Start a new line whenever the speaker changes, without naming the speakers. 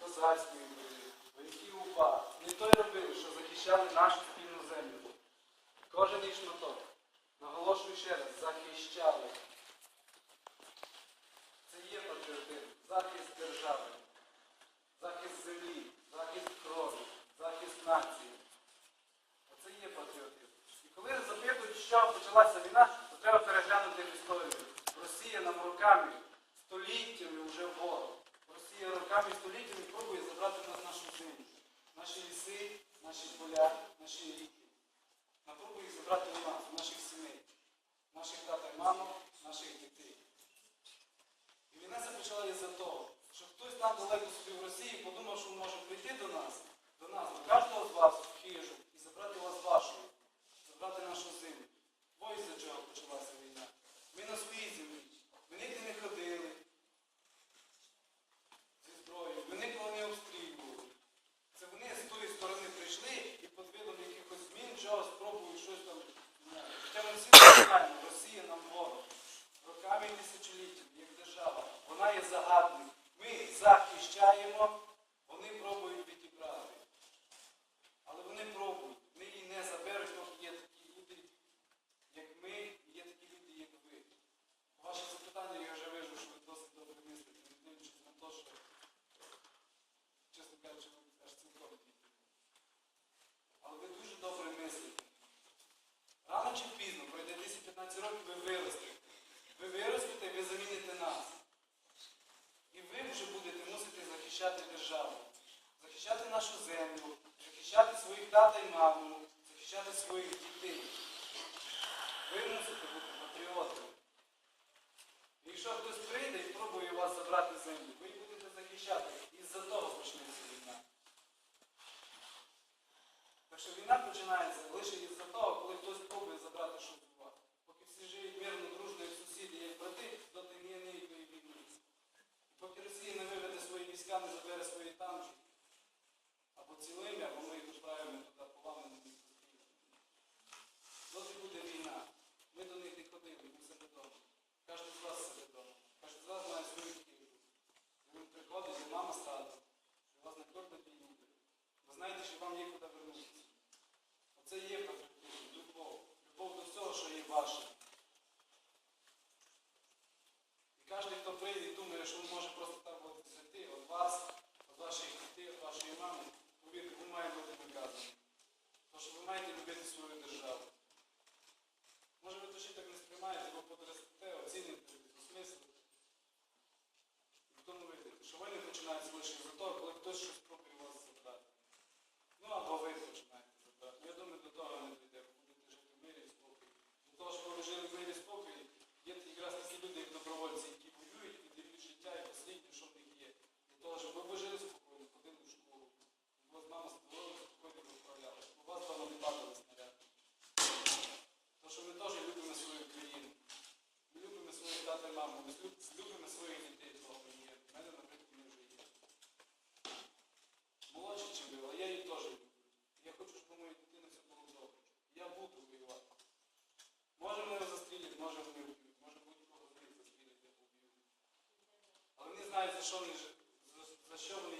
козацької бої, вояки упа, не той робили, що захищали нашу спільну землю. Кожен їх. Наголошую ще раз, захищали. Це є патріотизм, захист держави, захист землі, захист крові, захист нації. Оце є патріотизм. І коли запитують, що почалася війна, то треба переглянути історію. Росія нам руками століттями вже ворог віками і століттями пробує забрати в нас нашу землю, наші ліси, наші поля, наші ріки. Вона пробує забрати в нас, в наших сімей, наших тата і мамок, наших дітей. І війна започала із-за того, що хтось там далеко собі в Росії подумав, що може прийти до нас, до нас, до кожного з вас в хижу і забрати вас вашою, забрати нашу землю. Ось за чого почалася війна. немає загадних. Ми захищаємо. своїх тата і маму, захищати своїх дітей. Ви мусите бути патріотами. І якщо хтось прийде і пробує вас забрати, Gracias. що вони за що вони